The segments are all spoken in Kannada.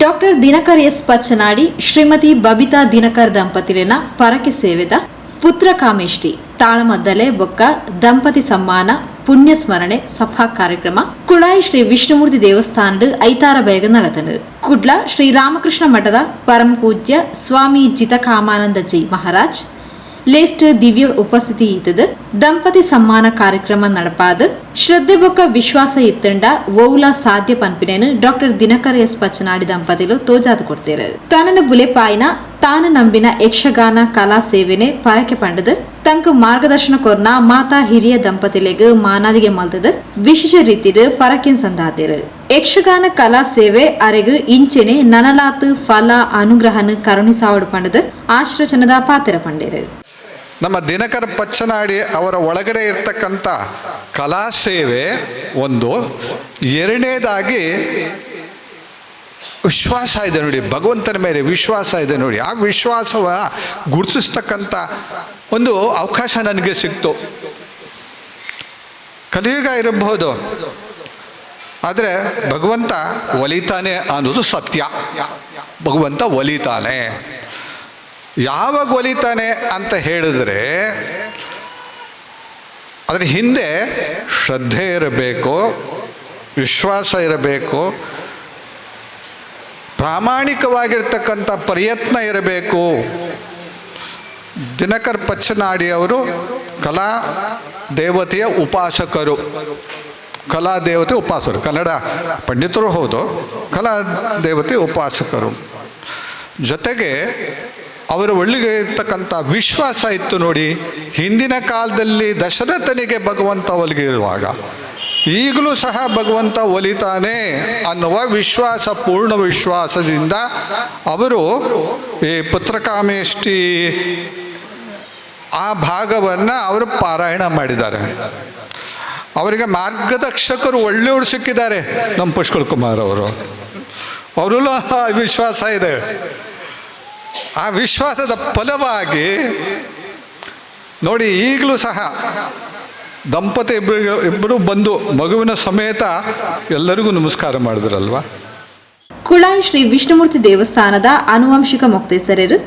ಡಾಕ್ಟರ್ ದಿನಕರ್ ಎಸ್ ಪಚ್ಚನಾಡಿ, ಶ್ರೀಮತಿ ಬಬಿತಾ ದಿನಕರ್ ದಂಪತಿಲಿನ ಪರಕೆ ಸೇವೆದ ಪುತ್ರ ಕಾಮೇಷ್ಟಿ ತಾಳಮದ್ದಲೆ ಬೊಕ್ಕ, ದಂಪತಿ ಸಮ್ಮಾನ, ಪುಣ್ಯ ಸ್ಮರಣೆ, ಸಭಾ ಕಾರ್ಯಕ್ರಮ, ಕುಳಾಯಿ ಶ್ರೀ ವಿಷ್ಣುಮೂರ್ತಿ ದೇವಸ್ಥಾನದ ಐತಾರ ಬೇಗ ನಡೆದನು ಕುಡ್ಲ ಶ್ರೀ ರಾಮಕೃಷ್ಣ ಮಠದ ಪರಮ ಪೂಜ್ಯ ಸ್ವಾಮಿ ಜಿತಕಾಮಾನಂದ ಜಿ ಮಹಾರಾಜ್ ಲೇಸ್ಟ್ ದಿವ್ಯ ಉಪಸ್ಥಿತಿ ಇದ್ದದು ದಂಪತಿ ಸಮ್ಮಾನ ಕಾರ್ಯಕ್ರಮ ನಡಪಾದ ಶ್ರದ್ಧೆ ಬೊಕ್ಕ ವಿಶ್ವಾಸ ಇತ್ತಂಡ ಓವುಲ ಸಾಧ್ಯ ಪನ್ಪಿನೇನು ಡಾಕ್ಟರ್ ದಿನಕರ ಎಸ್ ಪಚ್ಚನಾಡಿ ದಂಪತಿಲು ತೋಜಾದ ಕೊಡ್ತೇರು. ಬುಲೆ ಬುಲೆಪಾಯಿನ, ತಾನ ನಂಬಿನ ಯಕ್ಷಗಾನ ಕಲಾ ಸೇವೆನೆ ಪರಕೆ ಪಂಡದು, ತಂಕ ಮಾರ್ಗದರ್ಶನ ಕೊರ್ನ ಮಾತಾ ಹಿರಿಯ ದಂಪತಿಲೆಗ್ ಮಾನಾದಿಗೆ ಮಲ್ತದ, ವಿಶೇಷ ರೀತಿಡ್ ಪರಕಿನ್ ಸಂದಾತಿರು. ಯಕ್ಷಗಾನ ಕಲಾ ಸೇವೆ ಅರೆಗು ಇಂಚೆನೆ ನನಲಾತು ಫಲ ಅನುಗ್ರಹನ ಕರುಣಿಸಾವಡು ಪಂಡದು, ಆಶ್ರಚನದ ಪಾತ್ರ ಪಂಡೇರು. ನಮ್ಮ ದಿನಕರ ಪಚ್ಚನಾಡಿ ಅವರ ಒಳಗಡೆ ಇರ್ತಕ್ಕಂಥ ಕಲಾ ಸೇವೆ ಒಂದು. ಎರಡನೇದಾಗಿ ವಿಶ್ವಾಸ ಇದೆ ನೋಡಿ, ಭಗವಂತನ ಮೇಲೆ ವಿಶ್ವಾಸ ಇದೆ ನೋಡಿ. ಆ ವಿಶ್ವಾಸವ ಗುರುತಿಸ್ತಕ್ಕಂಥ ಒಂದು ಅವಕಾಶ ನನಗೆ ಸಿಕ್ತು. ಕಲಿಯುಗ ಇರಬಹುದು, ಆದರೆ ಭಗವಂತ ಒಲಿತಾನೆ ಅನ್ನೋದು ಸತ್ಯ. ಭಗವಂತ ಒಲಿತಾನೆ. ಯಾವಾಗ ಒಲಿತಾನೆ ಅಂತ ಹೇಳಿದ್ರೆ ಅದರ ಹಿಂದೆ ಶ್ರದ್ಧೆ ಇರಬೇಕು, ವಿಶ್ವಾಸ ಇರಬೇಕು, ಪ್ರಾಮಾಣಿಕವಾಗಿರ್ತಕ್ಕಂಥ ಪ್ರಯತ್ನ ಇರಬೇಕು. ದಿನಕರ್ ಪಚ್ಚನಾಡಿ ಅವರು ಕಲಾ ದೇವತೆಯ ಉಪಾಸಕರು. ಕಲಾ ದೇವತೆ ಉಪಾಸಕರು. ಕನ್ನಡ ಪಂಡಿತರು ಹೌದು. ಕಲಾ ದೇವತೆ ಉಪಾಸಕರು. ಜೊತೆಗೆ ಅವರ ಒಳ್ಳಿಗೆ ಇರ್ತಕ್ಕಂಥ ವಿಶ್ವಾಸ ಇತ್ತು ನೋಡಿ, ಹಿಂದಿನ ಕಾಲದಲ್ಲಿ ದಶರಥನಿಗೆ ಭಗವಂತ ಒಲಿಗಿರುವಾಗ ಈಗಲೂ ಸಹ ಭಗವಂತ ಒಲಿತಾನೆ ಅನ್ನುವ ವಿಶ್ವಾಸ, ಪೂರ್ಣ ವಿಶ್ವಾಸದಿಂದ ಅವರು ಈ ಪುತ್ರಕಾಮೇಷ್ಟಿ ಆ ಭಾಗವನ್ನು ಅವರು ಪಾರಾಯಣ ಮಾಡಿದ್ದಾರೆ. ಅವರಿಗೆ ಮಾರ್ಗದರ್ಶಕರು ಒಳ್ಳೆಯವರು ಸಿಕ್ಕಿದ್ದಾರೆ ನಮ್ಮ ಪುಷ್ಕಲ್ ಕುಮಾರ್ ಅವರು. ಅವರಲ್ಲೂ ವಿಶ್ವಾಸ ಇದೆ. ಆ ವಿಶ್ವಾಸದ ಫಲವಾಗಿ ನೋಡಿ ಈಗಲೂ ಸಹ ದಂಪತಿ ಇಬ್ಬರು ಇಬ್ಬರು ಬಂದು ಮಗುವಿನ ಸಮೇತ ಎಲ್ಲರಿಗೂ ನಮಸ್ಕಾರ ಮಾಡಿದ್ರಲ್ವಾ? ಕುಳಾಯಿ ಶ್ರೀ ವಿಷ್ಣುಮೂರ್ತಿ ದೇವಸ್ಥಾನದ ಆನುವಂಶಿಕ ಮೊಕ್ತೇಸರರು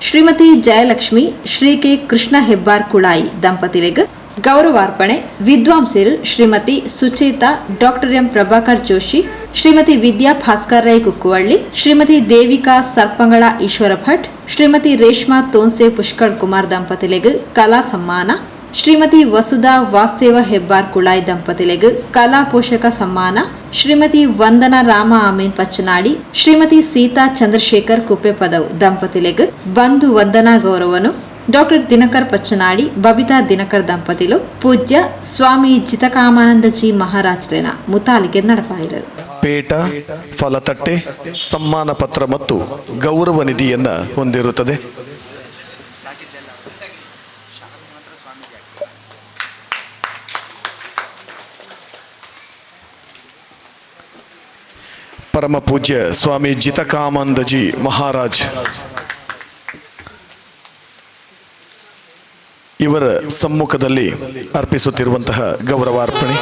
ಶ್ರೀಮತಿ ಜಯಲಕ್ಷ್ಮಿ ಶ್ರೀ ಕೆ ಕೃಷ್ಣ ಹೆಬ್ಬಾರ್ ಕುಳಾಯಿ ದಂಪತಿಲೆಗ್ ಗೌರವಾರ್ಪಣೆ, ವಿದ್ವಾಂಸರು ಶ್ರೀಮತಿ ಸುಚೇತಾ, ಡಾಕ್ಟರ್ ಎಂ ಪ್ರಭಾಕರ್ ಜೋಶಿ, ಶ್ರೀಮತಿ ವಿದ್ಯಾ ಭಾಸ್ಕರ್ ರೈ ಕುಕ್ಕುವಳ್ಳಿ, ಶ್ರೀಮತಿ ದೇವಿಕಾ ಸರ್ಪಂಗಳ ಈಶ್ವರ ಭಟ್ ಶ್ರೀಮತಿ ರೇಷ್ಮಾ ತೋನ್ಸೆ ಪುಷ್ಕಳ್ ಕುಮಾರ್ ದಂಪತಿಲೆಗ್ ಕಲಾ ಸಮ್ಮಾನ, ಶ್ರೀಮತಿ ವಸುಧಾ ವಾಸ್ತೇವ ಹೆಬ್ಬಾರ್ ಕುಳಾಯಿ ದಂಪತಿಲೆಗ್ ಕಲಾ ಪೋಷಕ ಸಮ್ಮಾನ, ಶ್ರೀಮತಿ ವಂದನಾ ರಾಮ ಆಮೀನ್ ಪಚ್ಚನಾಡಿ, ಶ್ರೀಮತಿ ಸೀತಾ ಚಂದ್ರಶೇಖರ್ ಕುಪ್ಪೆ ಪದವು ದಂಪತಿಲೆಗ್ ಬಂಧು ವಂದನಾ ಗೌರವನು ಡಾಕ್ಟರ್ ದಿನಕರ್ ಪಚ್ಚನಾಡಿ, ಬಬಿತಾ ದಿನಕರ್ ದಂಪತಿಲು ಪೂಜ್ಯ ಸ್ವಾಮಿ ಜಿತಕಾಮಾನಂದಜಿ ಮಹಾರಾಜ್ರೇನ ಮುತಾಲಿಗೆ ನಡಪಾಯಿರು ಪೇಟ ಫಲತಟ್ಟೆ, ಸಮ್ಮಾನ ಪತ್ರ ಮತ್ತು ಗೌರವ ನಿಧಿಯನ್ನ ಹೊಂದಿರುತ್ತದೆ. ಪರಮ ಪೂಜ್ಯ ಸ್ವಾಮಿ ಜಿತಕಾಮಂದಜಿ ಮಹಾರಾಜ್ ಇವರ ಸಮ್ಮುಖದಲ್ಲಿ ಅರ್ಪಿಸುತ್ತಿರುವಂತಹ ಗೌರವಾರ್ಪಣೆ.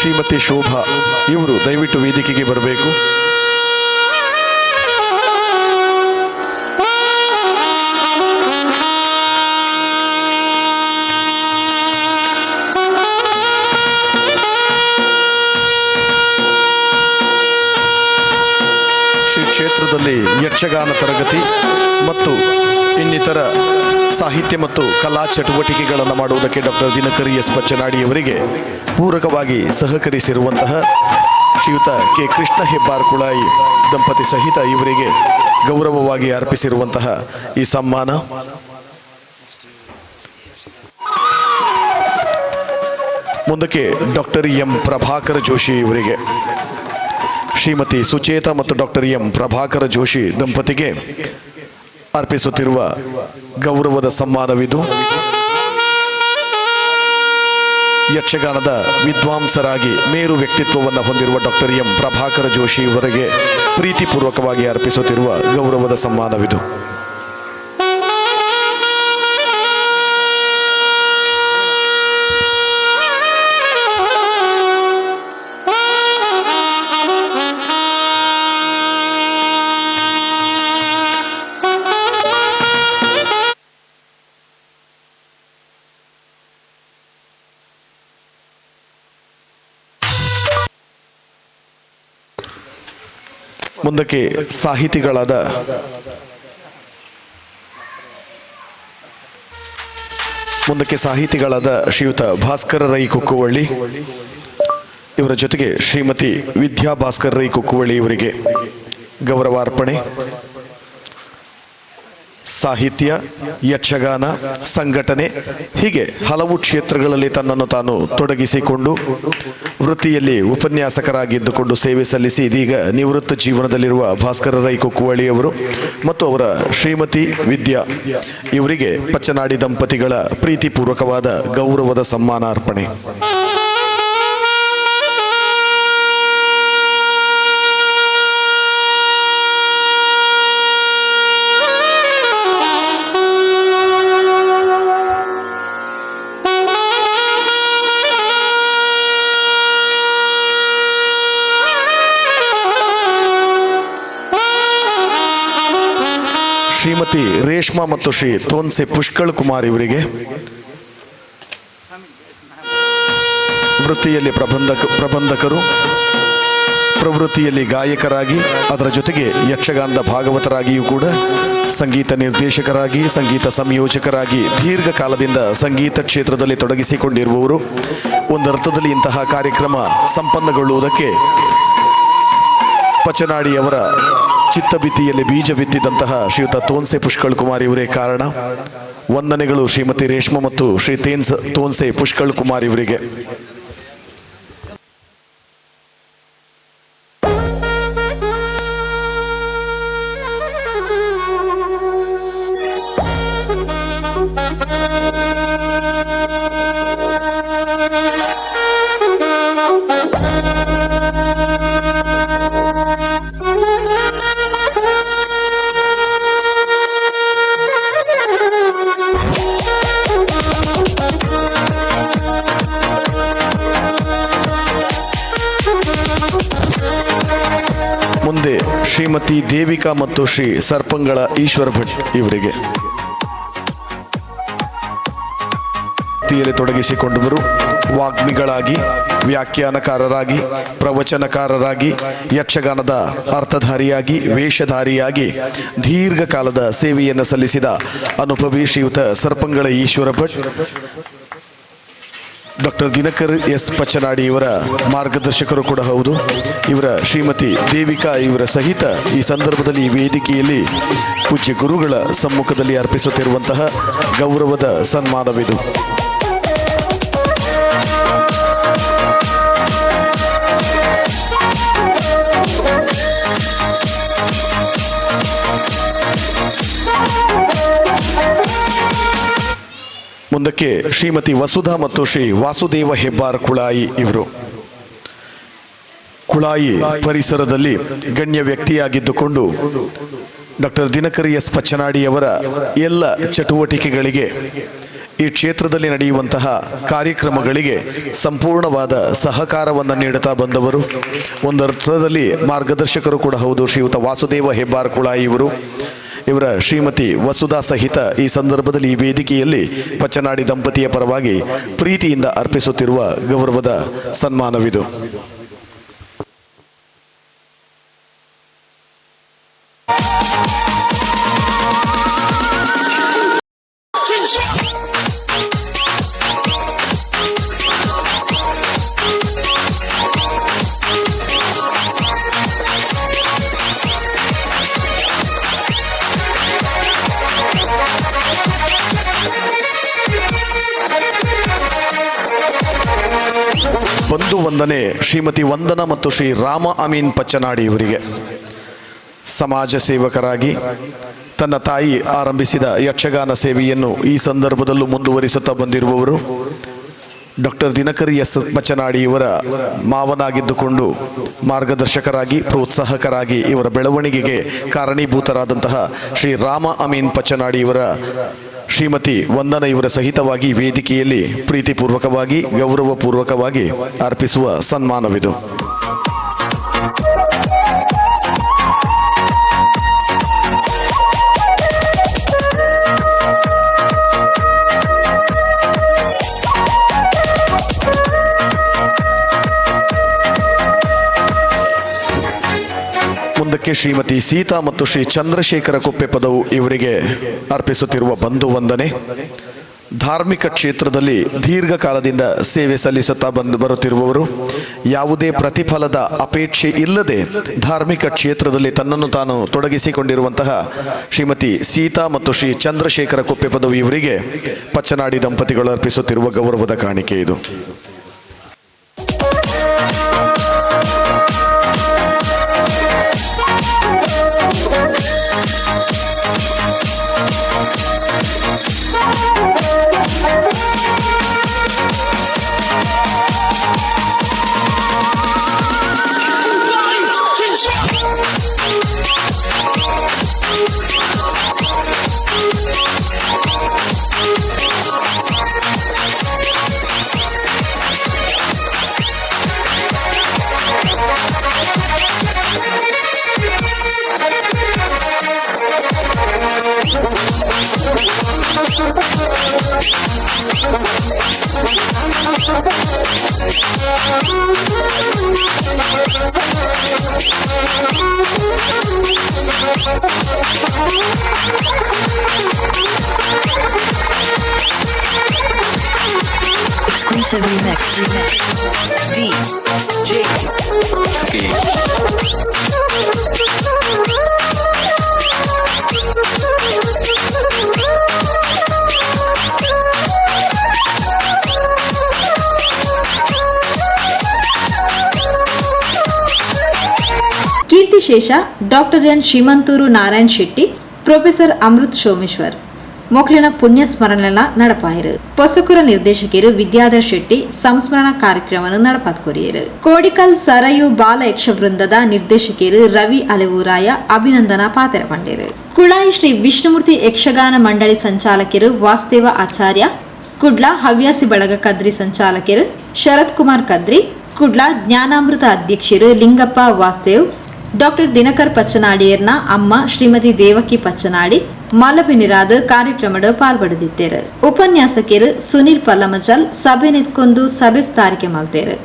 ಶ್ರೀಮತಿ ಶೋಭಾ ಇವರು ದಯವಿಟ್ಟು ವೇದಿಕೆಗೆ ಬರಬೇಕು. ಕ್ಷೇತ್ರದಲ್ಲಿ ಯಕ್ಷಗಾನ ತರಗತಿ ಮತ್ತು ಇನ್ನಿತರ ಸಾಹಿತ್ಯ ಮತ್ತು ಕಲಾ ಚಟುವಟಿಕೆಗಳನ್ನು ಮಾಡುವುದಕ್ಕೆ ಡಾಕ್ಟರ್ ದಿನಕರಿ ಎಸ್ ಪಚ್ಚನಾಡಿಯವರಿಗೆ ಪೂರಕವಾಗಿ ಸಹಕರಿಸಿರುವಂತಹ ಶ್ರೀಯುತ ಕೆ ಕೃಷ್ಣ ಹೆಬ್ಬಾರ್ ಕುಳಾಯಿ ದಂಪತಿ ಸಹಿತ ಇವರಿಗೆ ಗೌರವವಾಗಿ ಅರ್ಪಿಸಿರುವಂತಹ ಈ ಸಮ್ಮಾನ. ಮುಂದಕ್ಕೆ ಡಾಕ್ಟರ್ ಎಂ ಪ್ರಭಾಕರ್ ಜೋಶಿ ಇವರಿಗೆ. ಶ್ರೀಮತಿ ಸುಚೇತ ಮತ್ತು ಡಾಕ್ಟರ್ ಎಂ ಪ್ರಭಾಕರ ಜೋಶಿ ದಂಪತಿಗೆ ಅರ್ಪಿಸುತ್ತಿರುವ ಗೌರವದ ಸಮ್ಮಾನವಿದು ಯಕ್ಷಗಾನದ ವಿದ್ವಾಂಸರಾಗಿ ಮೇರು ವ್ಯಕ್ತಿತ್ವವನ್ನು ಹೊಂದಿರುವ ಡಾಕ್ಟರ್ ಎಂ ಪ್ರಭಾಕರ ಜೋಶಿ ಇವರಿಗೆ ಪ್ರೀತಿಪೂರ್ವಕವಾಗಿ ಅರ್ಪಿಸುತ್ತಿರುವ ಗೌರವದ ಸನ್ಮಾನವಿದು. ಮುಂದಕ್ಕೆ ಸಾಹಿತಿಗಳಾದ ಮುಂದಕ್ಕೆ ಸಾಹಿತಿಗಳಾದ ಶ್ರೀಯುತ ಭಾಸ್ಕರ ರೈ ಕುಕ್ಕುವಳ್ಳಿ, ಇವರ ಜೊತೆಗೆ ಶ್ರೀಮತಿ ವಿದ್ಯಾ ಭಾಸ್ಕರ ರೈ ಕುಕ್ಕುವಳ್ಳಿ ಇವರಿಗೆ ಗೌರವಾರ್ಪಣೆ. ಸಾಹಿತ್ಯ, ಯಕ್ಷಗಾನ, ಸಂಘಟನೆ, ಹೀಗೆ ಹಲವು ಕ್ಷೇತ್ರಗಳಲ್ಲಿ ತನ್ನನ್ನು ತಾನು ತೊಡಗಿಸಿಕೊಂಡು ವೃತ್ತಿಯಲ್ಲಿ ಉಪನ್ಯಾಸಕರಾಗಿದ್ದುಕೊಂಡು ಸೇವೆ ಸಲ್ಲಿಸಿ ಇದೀಗ ನಿವೃತ್ತ ಜೀವನದಲ್ಲಿರುವ ಭಾಸ್ಕರ ರೈ ಕುಕ್ಕುವಳಿಯವರು ಮತ್ತು ಅವರ ಶ್ರೀಮತಿ ವಿದ್ಯಾ ಇವರಿಗೆ ಪಚ್ಚನಾಡಿ ದಂಪತಿಗಳ ಪ್ರೀತಿಪೂರ್ವಕವಾದ ಗೌರವದ ಸಮ್ಮಾನಾರ್ಪಣೆ ಶ್ರೀಮತಿ ರೇಷ್ಮಾ ಮತ್ತು ಶ್ರೀ ತೋನ್ಸೆ ಪುಷ್ಕಳ್ ಕುಮಾರ್ ಇವರಿಗೆ ವೃತ್ತಿಯಲ್ಲಿ ಪ್ರಬಂಧಕ ಪ್ರಬಂಧಕರು, ಪ್ರವೃತ್ತಿಯಲ್ಲಿ ಗಾಯಕರಾಗಿ, ಅದರ ಜೊತೆಗೆ ಯಕ್ಷಗಾನದ ಭಾಗವತರಾಗಿಯೂ ಕೂಡ ಸಂಗೀತ ನಿರ್ದೇಶಕರಾಗಿ, ಸಂಗೀತ ಸಂಯೋಜಕರಾಗಿ ದೀರ್ಘಕಾಲದಿಂದ ಸಂಗೀತ ಕ್ಷೇತ್ರದಲ್ಲಿ ತೊಡಗಿಸಿಕೊಂಡಿರುವವರು ಒಂದು ಅರ್ಥದಲ್ಲಿ ಇಂತಹ ಕಾರ್ಯಕ್ರಮ ಸಂಪನ್ನಗೊಳ್ಳುವುದಕ್ಕೆ ಪಚನಾಡಿಯವರ ಚಿತ್ತಬಿತ್ತಿಯಲ್ಲಿ ಬೀಜ ಬಿತ್ತಿದಂತಹ ಶ್ರೀಯುತ ತೋನ್ಸೆ ಪುಷ್ಕಳ್ ಕುಮಾರ್ ಇವರೇ ಕಾರಣ. ವಂದನೆಗಳು ಶ್ರೀಮತಿ ರೇಷ್ಮ ಮತ್ತು ಶ್ರೀ ತೇನ್ಸ್ ತೋನ್ಸೆ ಪುಷ್ಕಳ್ ಕುಮಾರ್ ಇವರಿಗೆ ಶ್ರೀಮತಿ ದೇವಿಕಾ ಮತ್ತು ಶ್ರೀ ಸರ್ಪಂಗಳ ಈಶ್ವರ ಭಟ್ ಇವರಿಗೆ. ತೊಡಗಿಸಿಕೊಂಡವರು ವಾಗ್ಮಿಗಳಾಗಿ, ವ್ಯಾಖ್ಯಾನಕಾರರಾಗಿ, ಪ್ರವಚನಕಾರರಾಗಿ, ಯಕ್ಷಗಾನದ ಅರ್ಥಧಾರಿಯಾಗಿ, ವೇಷಧಾರಿಯಾಗಿ ದೀರ್ಘಕಾಲದ ಸೇವೆಯನ್ನು ಸಲ್ಲಿಸಿದ ಅನುಭವಿ ಶ್ರೀಯುತ ಸರ್ಪಂಗಳ ಈಶ್ವರ ಭಟ್ ಡಾಕ್ಟರ್ ದಿನಕರ್ ಎಸ್ ಪಚ್ಚನಾಡಿ ಇವರ ಮಾರ್ಗದರ್ಶಕರು ಕೂಡ ಹೌದು. ಇವರ ಶ್ರೀಮತಿ ದೇವಿಕಾ ಇವರ ಸಹಿತ ಈ ಸಂದರ್ಭದಲ್ಲಿ ವೇದಿಕೆಯಲ್ಲಿ ಪೂಜ್ಯ ಗುರುಗಳ ಸಮ್ಮುಖದಲ್ಲಿ ಅರ್ಪಿಸುತ್ತಿರುವಂತಹ ಗೌರವದ ಸನ್ಮಾನವಿದು. ಮುಂದಕ್ಕೆ ಶ್ರೀಮತಿ ವಸುಧಾ ಮತ್ತು ಶ್ರೀ ವಾಸುದೇವ ಹೆಬ್ಬಾರ್ ಕುಳಾಯಿ ಇವರು. ಕುಳಾಯಿ ಪರಿಸರದಲ್ಲಿ ಗಣ್ಯ ವ್ಯಕ್ತಿಯಾಗಿದ್ದುಕೊಂಡು ಡಾಕ್ಟರ್ ದಿನಕರಿ ಎಸ್ ಪಚ್ಚನಾಡಿಯವರ ಎಲ್ಲ ಚಟುವಟಿಕೆಗಳಿಗೆ ಈ ಕ್ಷೇತ್ರದಲ್ಲಿ ನಡೆಯುವಂತಹ ಕಾರ್ಯಕ್ರಮಗಳಿಗೆ ಸಂಪೂರ್ಣವಾದ ಸಹಕಾರವನ್ನು ನೀಡುತ್ತಾ ಬಂದವರು. ಒಂದರ್ಥದಲ್ಲಿ ಮಾರ್ಗದರ್ಶಕರು ಕೂಡ ಹೌದು. ಶ್ರೀಯುತ ವಾಸುದೇವ ಹೆಬ್ಬಾರ್ ಕುಳಾಯಿ ಇವರು. ಇವರ ಶ್ರೀಮತಿ ವಸುಧಾ ಸಹಿತ ಈ ಸಂದರ್ಭದಲ್ಲಿ ಈ ವೇದಿಕೆಯಲ್ಲಿ ಪಚ್ಚನಾಡಿ ದಂಪತಿಯ ಪರವಾಗಿ ಪ್ರೀತಿಯಿಂದ ಅರ್ಪಿಸುತ್ತಿರುವ ಗೌರವದ ಸನ್ಮಾನವಿದು. ವಂದನೆ. ಶ್ರೀಮತಿ ವಂದನ ಮತ್ತು ಶ್ರೀ ರಾಮ ಅಮೀನ್ ಪಚ್ಚನಾಡಿ ಇವರಿಗೆ. ಸಮಾಜ ಸೇವಕರಾಗಿ ತನ್ನ ತಾಯಿ ಆರಂಭಿಸಿದ ಯಕ್ಷಗಾನ ಸೇವೆಯನ್ನು ಈ ಸಂದರ್ಭದಲ್ಲೂ ಮುಂದುವರಿಸುತ್ತಾ ಬಂದಿರುವವರು, ಡಾಕ್ಟರ್ ದಿನಕರಿ ಎಸ್ ಪಚ್ಚನಾಡಿ ಇವರ ಮಾವನಾಗಿದ್ದುಕೊಂಡು ಮಾರ್ಗದರ್ಶಕರಾಗಿ, ಪ್ರೋತ್ಸಾಹಕರಾಗಿ ಇವರ ಬೆಳವಣಿಗೆಗೆ ಕಾರಣೀಭೂತರಾದಂತಹ ಶ್ರೀ ರಾಮ ಅಮೀನ್ ಪಚ್ಚನಾಡಿ ಇವರ ಶ್ರೀಮತಿ ವಂದನ ಇವರ ಸಹಿತವಾಗಿ ವೇದಿಕೆಯಲ್ಲಿ ಪ್ರೀತಿಪೂರ್ವಕವಾಗಿ ಗೌರವಪೂರ್ವಕವಾಗಿ ಅರ್ಪಿಸುವ ಸನ್ಮಾನವಿದು. ಮುಂದಕ್ಕೆ ಶ್ರೀಮತಿ ಸೀತಾ ಮತ್ತು ಶ್ರೀ ಚಂದ್ರಶೇಖರ ಕುಪ್ಪೆ ಪದವು ಇವರಿಗೆ ಅರ್ಪಿಸುತ್ತಿರುವ ಬಂಧು ವಂದನೆ ಧಾರ್ಮಿಕ ಕ್ಷೇತ್ರದಲ್ಲಿ ದೀರ್ಘಕಾಲದಿಂದ ಸೇವೆ ಸಲ್ಲಿಸುತ್ತಾ ಬಂದು ಬರುತ್ತಿರುವವರು, ಯಾವುದೇ ಪ್ರತಿಫಲದ ಅಪೇಕ್ಷೆ ಇಲ್ಲದೆ ಧಾರ್ಮಿಕ ಕ್ಷೇತ್ರದಲ್ಲಿ ತನ್ನನ್ನು ತಾನು ತೊಡಗಿಸಿಕೊಂಡಿರುವಂತಹ ಶ್ರೀಮತಿ ಸೀತಾ ಮತ್ತು ಶ್ರೀ ಚಂದ್ರಶೇಖರ ಕುಪ್ಪೆ ಪದವು ಇವರಿಗೆ ಪಚ್ಚನಾಡಿ ದಂಪತಿಗಳು ಅರ್ಪಿಸುತ್ತಿರುವ ಗೌರವದ ಕಾಣಿಕೆ ಇದು. Exclusive remix, remix. DJ. ಕೀರ್ತಿಶೇಷ doctor N Shrimanturu Narayan Shetty, professor Amrith Someshwar. ಮೊಕ್ಲಿನ ಪುಣ್ಯ ಸ್ಮರಣೆಲ ನಡಪಾಯಿರು. ಪೊಸಕುರ ನಿರ್ದೇಶಕಿಯರು ವಿದ್ಯಾಧರ್ ಶೆಟ್ಟಿ ಸಂಸ್ಮರಣ ಕಾರ್ಯಕ್ರಮವನ್ನು ನಡಪಾತ್ಕೊರಿಯರು. ಕೋಡಿಕಲ್ ಸರಯು ಬಾಲ ಯಕ್ಷ ವೃಂದದ ನಿರ್ದೇಶಕಿಯರು ರವಿ ಅಲೆವೂರಾಯ ಅಭಿನಂದನಾ ಪಾತ್ರ ಪಂಡಿರು ಕುಳಾಯಿ ಶ್ರೀ ವಿಷ್ಣುಮೂರ್ತಿ ಯಕ್ಷಗಾನ ಮಂಡಳಿ ಸಂಚಾಲಕರು ವಾಸ್ತೇವ ಆಚಾರ್ಯ, ಕುಡ್ಲ ಹವ್ಯಾಸಿ ಬಳಗ ಕದ್ರಿ ಸಂಚಾಲಕರು ಶರತ್ ಕುಮಾರ್ ಕದ್ರಿ, ಕುಡ್ಲ ಜ್ಞಾನಾಮೃತ ಅಧ್ಯಕ್ಷರು ಲಿಂಗಪ್ಪ ವಾಸ್ತೇವ್ ಡಾಕ್ಟರ್ ದಿನಕರ್ ಪಚ್ಚನಾಡಿಯರ್ನ ಅಮ್ಮ ಶ್ರೀಮತಿ ದೇವಕಿ ಪಚ್ಚನಾಡಿ ಮಲಬಿನಿರಾದ ಕಾರ್ಯಕ್ರಮದ ಪಾಲ್ಪಡೆದಿದ್ದೇರು ಉಪನ್ಯಾಸಕಿಯರು ಸುನಿಲ್ ಪಲ್ಲಮಜಲ್, ಸಭೆ ನಿಂತ್ಕೊಂಡು ಸಭೆ ಸ್ಥಾರಿಕೆ ಮಲ್ತೇರು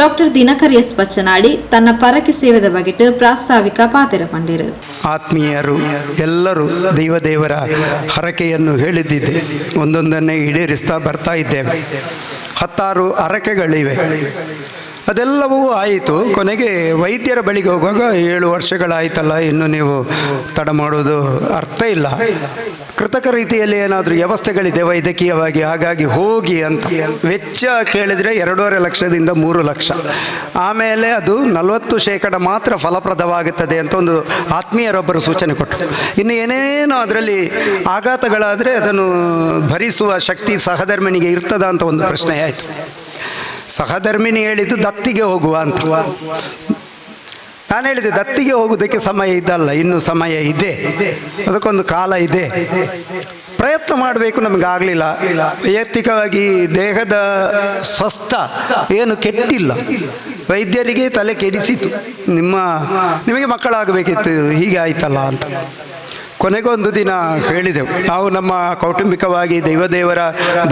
ಡಾಕ್ಟರ್ ದಿನಕರ್ ಎಸ್ ಪಚ್ಚನಾಡಿ ತನ್ನ ಪರಕೆ ಸೇವೆದ ಬಗೆಟ್ ಪ್ರಾಸ್ತಾವಿಕ ಪಾತ್ರ ಪಂಡಿರು. ಆತ್ಮೀಯರು, ಎಲ್ಲರೂ ದೈವದೇವರ ಹರಕೆಯನ್ನು ಹೇಳಿದ್ದಿದ್ದೆ ಒಂದೊಂದನ್ನೇ ಈಡೇರಿಸ್ತಾ ಬರ್ತಾ ಇದ್ದೇವೆ. ಹತ್ತಾರು ಹರಕೆಗಳಿವೆ. ಅದೆಲ್ಲವೂ ಆಯಿತು. ಕೊನೆಗೆ ವೈದ್ಯರ ಬಳಿಗೆ ಹೋಗುವಾಗ ಏಳು ವರ್ಷಗಳಾಯ್ತಲ್ಲ, ಇನ್ನು ನೀವು ತಡ ಮಾಡೋದು ಅರ್ಥ ಇಲ್ಲ. ಕೃತಕ ರೀತಿಯಲ್ಲಿ ಏನಾದರೂ ವ್ಯವಸ್ಥೆಗಳಿದೆ ವೈದ್ಯಕೀಯವಾಗಿ, ಹಾಗಾಗಿ ಹೋಗಿ ಅಂತ. ವೆಚ್ಚ ಕೇಳಿದರೆ ಎರಡೂವರೆ ಲಕ್ಷದಿಂದ ಮೂರು ಲಕ್ಷ. ಆಮೇಲೆ ಅದು ನಲವತ್ತು ಶೇಕಡ ಮಾತ್ರ ಫಲಪ್ರದವಾಗುತ್ತದೆ ಅಂತ ಒಂದು ಆತ್ಮೀಯರೊಬ್ಬರು ಸೂಚನೆ ಕೊಟ್ಟರು. ಇನ್ನು ಏನೇನೋ ಅದರಲ್ಲಿ ಆಘಾತಗಳಾದರೆ ಅದನ್ನು ಭರಿಸುವ ಶಕ್ತಿ ಸಹಧರ್ಮನಿಗೆ ಇರ್ತದ ಅಂತ ಒಂದು ಪ್ರಶ್ನೆ ಆಯಿತು ಸಹಧರ್ಮಿಣಿ ಹೇಳಿದ್ದು ದತ್ತಿಗೆ ಹೋಗುವ ಅಂತ ನಾನು ಹೇಳಿದೆ, ದತ್ತಿಗೆ ಹೋಗುವುದಕ್ಕೆ ಸಮಯ ಇದ್ದಲ್ಲ ಇನ್ನು ಸಮಯ ಇದೆ. ಅದಕ್ಕೊಂದು ಕಾಲ ಇದೆ. ಪ್ರಯತ್ನ ಮಾಡಬೇಕು, ನಮಗೆ ಆಗಲಿಲ್ಲ. ವೈಯಕ್ತಿಕವಾಗಿ ದೇಹದ ಸ್ವಸ್ಥ ಏನು ಕೆಟ್ಟಿಲ್ಲ. ವೈದ್ಯರಿಗೆ ತಲೆ ಕೆಡಿಸಿತು ನಿಮ್ಮ, ನಿಮಗೆ ಮಕ್ಕಳಾಗಬೇಕಿತ್ತು, ಹೀಗೆ ಆಯ್ತಲ್ಲ ಅಂತ. ಕೊನೆಗೊಂದು ದಿನ ಹೇಳಿದೆವು. ನಾವು ನಮ್ಮ ಕೌಟುಂಬಿಕವಾಗಿ ದೈವದೇವರ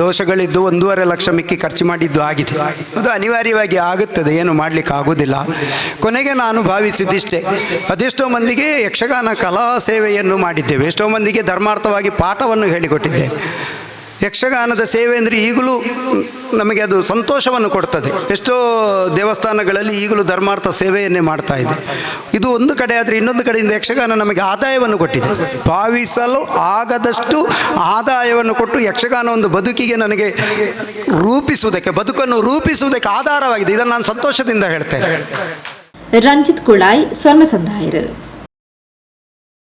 ದೋಷಗಳಿದ್ದು ಒಂದೂವರೆ ಲಕ್ಷ ಮಿಕ್ಕಿ ಖರ್ಚು ಮಾಡಿದ್ದು ಆಗಿದೆ. ಅದು ಅನಿವಾರ್ಯವಾಗಿ ಆಗುತ್ತದೆ, ಏನು ಮಾಡಲಿಕ್ಕೆ ಆಗೋದಿಲ್ಲ ಕೊನೆಗೆ ನಾನು ಭಾವಿಸಿದ್ದಿಷ್ಟೇ, ಅದೆಷ್ಟೋ ಮಂದಿಗೆ ಯಕ್ಷಗಾನ ಕಲಾ ಸೇವೆಯನ್ನು ಮಾಡಿದ್ದೇವೆ, ಎಷ್ಟೋ ಮಂದಿಗೆ ಧರ್ಮಾರ್ಥವಾಗಿ ಪಾಠವನ್ನು ಹೇಳಿಕೊಟ್ಟಿದ್ದೇವೆ. ಯಕ್ಷಗಾನದ ಸೇವೆ ಅಂದರೆ ಈಗಲೂ ನಮಗೆ ಅದು ಸಂತೋಷವನ್ನು ಕೊಡ್ತದೆ. ಎಷ್ಟೋ ದೇವಸ್ಥಾನಗಳಲ್ಲಿ ಈಗಲೂ ಧರ್ಮಾರ್ಥ ಸೇವೆಯನ್ನೇ ಮಾಡ್ತಾ ಇದೆ. ಇದು ಒಂದು ಕಡೆ ಆದರೆ ಇನ್ನೊಂದು ಕಡೆಯಿಂದ ಯಕ್ಷಗಾನ ನಮಗೆ ಆದಾಯವನ್ನು ಕೊಟ್ಟಿದೆ. ಭಾವಿಸಲು ಆಗದಷ್ಟು ಆದಾಯವನ್ನು ಕೊಟ್ಟು ಯಕ್ಷಗಾನ ಒಂದು ಬದುಕಿಗೆ ನನಗೆ ರೂಪಿಸುವುದಕ್ಕೆ, ಬದುಕನ್ನು ರೂಪಿಸುವುದಕ್ಕೆ ಆಧಾರವಾಗಿದೆ. ಇದನ್ನು ನಾನು ಸಂತೋಷದಿಂದ ಹೇಳ್ತೇನೆ. ರಂಜಿತ್ ಕುಳಾಯ್, ಸ್ವರ್ಣ ಸಂದಾಯರು.